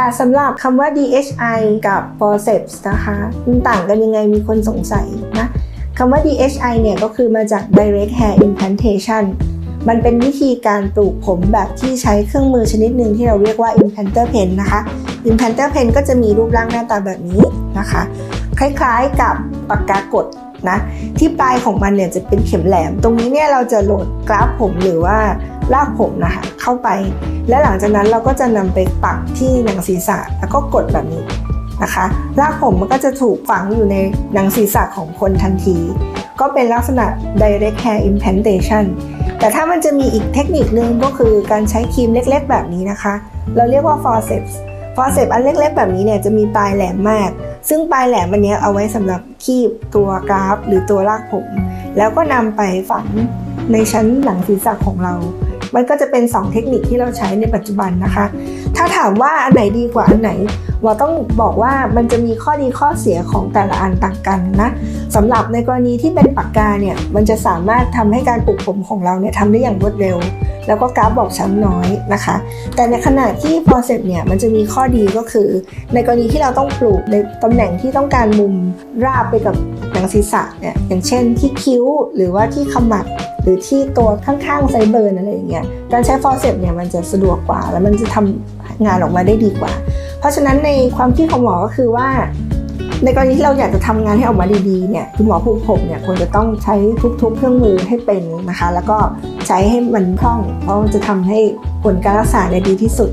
ค่ะสำหรับคำว่า DHI กับ forceps นะคะมันต่างกันยังไงมีคนสงสัยนะคำว่า DHI เนี่ยก็คือมาจาก direct hair implantation มันเป็นวิธีการปลูกผมแบบที่ใช้เครื่องมือชนิดหนึ่งที่เราเรียกว่า implanter pen นะคะ implanter pen ก็จะมีรูปร่างหน้าตาแบบนี้นะคะ คล้ายๆกับปากกากดนะที่ปลายของมันเนี่ยจะเป็นเข็มแหลม ตรงนี้เนี่ยเราจะโหลดกราฟผมหรือว่า ลากผมนะคะเข้าไป และหลังจากนั้นเราก็จะนำไปปักที่หนังศีรษะแล้วก็กดแบบนี้นะคะลากผมมันก็จะถูกฝังอยู่ในหนังศีรษะของคนทันที ก็เป็นลักษณะ direct hair implantation แต่ถ้ามันจะมีอีกเทคนิคนึงก็คือการใช้ครีมเล็กๆ แบบนี้นะคะ เราเรียกว่า forceps forceps อันเล็กๆ แบบนี้เนี่ยจะมีปลายแหลมมาก ซึ่งปลายแหลมอันนี้เอาไว้สำหรับคีบตัวกราฟ หรือตัวลากผม แล้วก็นำไปฝังในชั้นหลังศีรษะของเรา มันก็จะเป็น 2 เทคนิคที่เราใช้ในปัจจุบันนะคะ ถ้าถามว่าอันไหนดีกว่าอันไหนว่าต้องบอกว่ามันจะมีข้อดีข้อเสียของแต่ละอันต่างกันนะสำหรับในกรณีที่เป็นปากกาเนี่ยมันจะสามารถทำให้การปลูกผมของเราเนี่ยทำได้อย่างรวดเร็ว แล้วก็กราฟบอกช้ำน้อยนะคะ แต่ในขณะที่ p r o c e s เนี่ยมันจะมีข้อดีก็คือ ในกรณีที่เราต้องปลูกในตำแหน่งที่ต้องการมุมราบไปกับหนังศีรษะเนี่ยอย่างเช่นที่คิ้วหรือว่าที่ขมับ หรือที่ตัวข้างๆไซเบิร์นอะไรอย่างเงี้ยการใช้ฟอสเซปเนี่ยมันจะสะดวกกว่า แล้วมันจะทำงานออกมาได้ดีกว่า เพราะฉะนั้นในความคิดของหมอก็คือว่า ในกรณีที่เราอยากจะทำงานให้ออกมาดีๆเนี่ยคุณหมอผู้ผมเนี่ยควรจะต้องใช้ทุกๆ เครื่องมือให้เป็นนะคะ แล้วก็ใช้ให้มันคล่อง เพราะมันจะทำให้ผลการรักษาได้ดีที่สุด